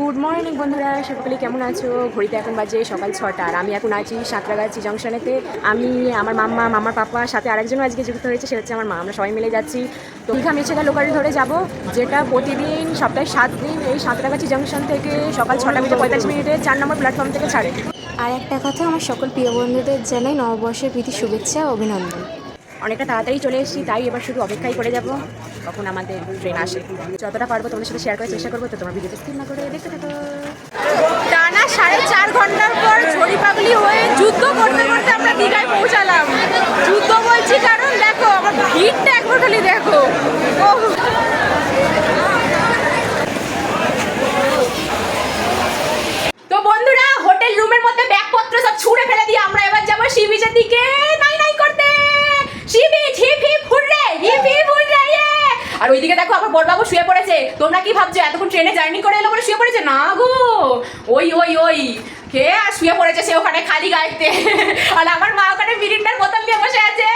Good morning বন্ধুরা, সকলে কেমন আছো? ঘড়িতে এখন বাজে সকাল ছটা। আর আমি এখন আছি সাঁতরাগাছি জংশনেতে। আমি, আমার মাম্মা, মামার পাপা, সাথে আরেকজনও আজকে যুক্ত হয়েছে, সে হচ্ছে আমার মা। আমরা সবাই মিলে যাচ্ছি। তো দীঘা মেছেদা লোকাল ধরে যাব, যেটা প্রতিদিন সপ্তাহে সাত দিন এই সাঁতরাগাছি জংশন থেকে সকাল ছটা বেজে পঁয়তাল্লিশ মিনিটে চার নম্বর প্ল্যাটফর্ম থেকে ছাড়ে। আর একটা কথা, আমার সকল প্রিয় বন্ধুদের জানাই নববর্ষের প্রীতি শুভেচ্ছা, অভিনন্দন। অনেকটা তাড়াতাড়ি চলে এসেছি, তাই এবার শুধু অপেক্ষাই করে যাব, কখন আমাদের ট্রেন আসে। যতটা পারব তোমাদের সাথে শেয়ার করার চেষ্টা করব, তো তোমার ভিডিওতে স্কিপ না করে দেখতে থাকো। টানা সাড়ে চার ঘণ্টার পর ঝড়ি পাগলি হয়ে যুদ্ধ করতে করতে আমরা দীঘায় পৌঁছালাম। যুদ্ধ বলছি কারণ দেখো, আমার ভিড়টা একবার খালি দেখো। তো বন্ধুরা হোটেল রুমের মধ্যে ব্যাগপত্র সব ছুঁড়ে ফেলে দিয়ে আমরা এবার যাব সি দিকে। নাই ওইদিকে দেখো আমার বড়বাবু শুয়ে পড়েছে। তোমরা কি ভাবছ, এতক্ষণ ট্রেনে জার্নি করে এলো বলে শুয়ে পড়েছে? না গো। ওই ওই ওই। কে আর শুয়ে পড়েছে সে ওখানে খালি গাইতে আর আমার মা ওখানে মিরিন্ডার বোতল নিয়ে বসে আছে।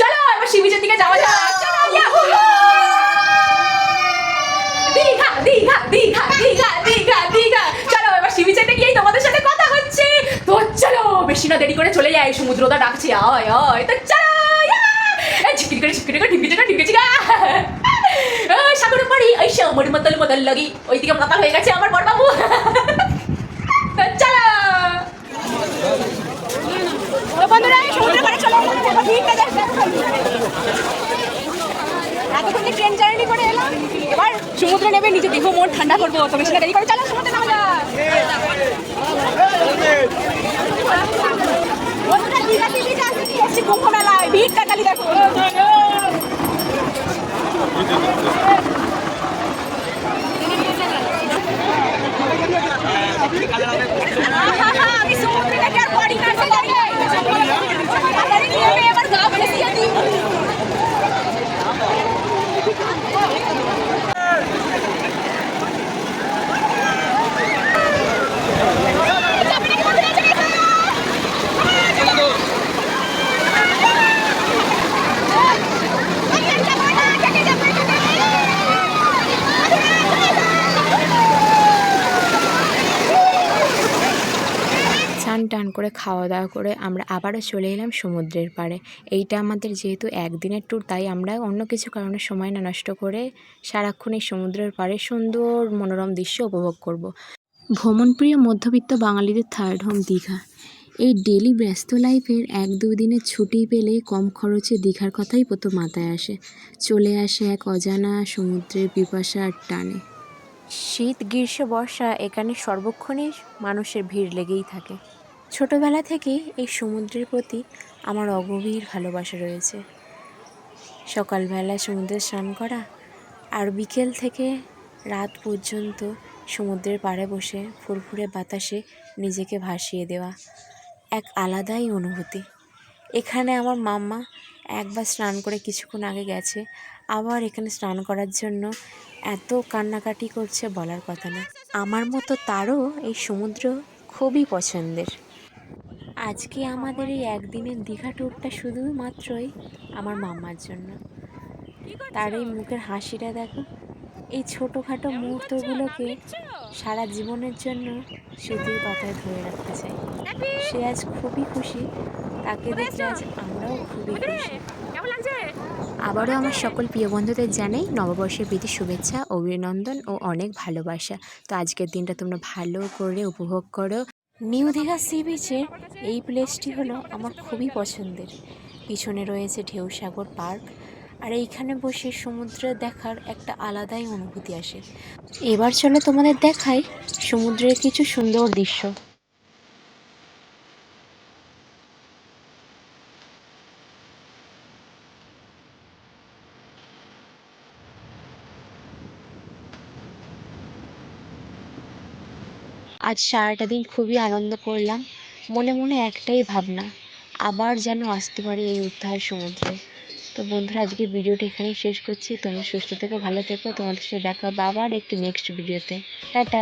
চলো, এবার সি বিচের দিকে যাওয়া যাক। চলো! দীঘা দীঘা দীঘা দীঘা দীঘা দীঘা। চলো, এবার সি বিচেতে গিয়েই তোমাদের সাথে কথা হচ্ছে। তো চলো, বেশি না দেরি করে চলে যাই। সমুদ্রটা ডাকছে, আয় আয়। তো চলো ঝিকিরি করে ঝিকিরি করে ঢিপি চিকা ঢিপি চিকা ওই সাগরের ওই সমুদ্র মতল মতল লাগি। ওইদিকে মাতাল হয়ে গেছে আমার বড় বাবু চলো এতক্ষণ ট্রেন করে সমুদ্রে নেবে নিজে দেহ মন ঠান্ডা করব। তো না দেরি করে চলো, সমুদ্রে। বন্ধুরা, দীঘা sea beach আসছি, এসছি কুম্ভ মেলায়, ভিড়টা খালি দেখো। আহা, আমি সমুদ্রে দেখে আর body নাড়তে পারি না। তাড়াতাড়ি নেমে এবার গা ভেসিয়ে দিই। স্নান টান করে খাওয়া দাওয়া করে আমরা আবারও চলে এলাম সমুদ্রের পাড়ে। এইটা আমাদের যেহেতু একদিনের ট্যুর তাই আমরা অন্য কিছু কারণে সময় না নষ্ট করে সারাক্ষণ এই সমুদ্রের পাড়ে সুন্দর মনোরম দৃশ্য উপভোগ করব। ভ্রমণপ্রিয় মধ্যবিত্ত বাঙালিদের থার্ড হোম দীঘা। এই ডেলি ব্যস্ত লাইফের এক দুদিনের ছুটি পেলে কম খরচে দীঘার কথাই প্রথম মাথায় আসে। চলে আসে এক অজানা সমুদ্রের পিপাসার টানে। শীত, গ্রীষ্ম, বর্ষা এখানে সর্বক্ষণই মানুষের ভিড় লেগেই থাকে। ছোটবেলা থেকেই এই সমুদ্রের প্রতি আমার অগভীর ভালোবাসা রয়েছে। সকালবেলা সমুদ্রে স্নান করা আর বিকেল থেকে রাত পর্যন্ত সমুদ্রের পাড়ে বসে ফুরফুরে বাতাসে নিজেকে ভাসিয়ে দেওয়া এক আলাদাই অনুভূতি। এখানে আমার মাম্মা একবার স্নান করে কিছুক্ষণ আগে গেছে, আবার এখানে স্নান করার জন্য এত কান্নাকাটি করছে বলার কথা না। আমার মতো তারও এই সমুদ্র খুবই পছন্দের। আজকে আমাদের এই একদিনের দীঘা ট্যুরটা শুধুমাত্রই আমার মাম্মার জন্য। তার এই মুখের হাসিটা দেখো। এই ছোটোখাটো মুহূর্তগুলোকে সারা জীবনের জন্য স্মৃতির পাতায় ধরে রাখতে চাই। সে আজ খুবই খুশি। তাকে দেখে আজ আমরাও খুবই খুশি। আবারও আমার সকল প্রিয় বন্ধুদের জানাই নববর্ষের প্রীতি শুভেচ্ছা অভিনন্দন ও অনেক ভালোবাসা। তো আজকের দিনটা তোমরা ভালো করে উপভোগ করো। নিউ দীঘা সি বিচে এই প্লেসটি হলো আমার খুবই পছন্দের। পিছনে রয়েছে ঢেউসাগর পার্ক, আর এইখানে বসে সমুদ্রে দেখার একটা আলাদাই অনুভূতি আসে। এবার চলে তোমাদের দেখাই সমুদ্রের কিছু সুন্দর দৃশ্য। আজ সারাটা দিন খুবই আনন্দ করলাম। মনে মনে একটাই ভাবনা, আবার যেন আসতে পারি এই উদ্ধার সমুদ্রে। তো বন্ধুরা আজকে ভিডিওটা এখানেই শেষ করছি। তোমরা সুস্থ থেকো, ভালো থেকো। তোমাদের সাথে দেখা হবে আবার একটি নেক্সট ভিডিওতে টাটা!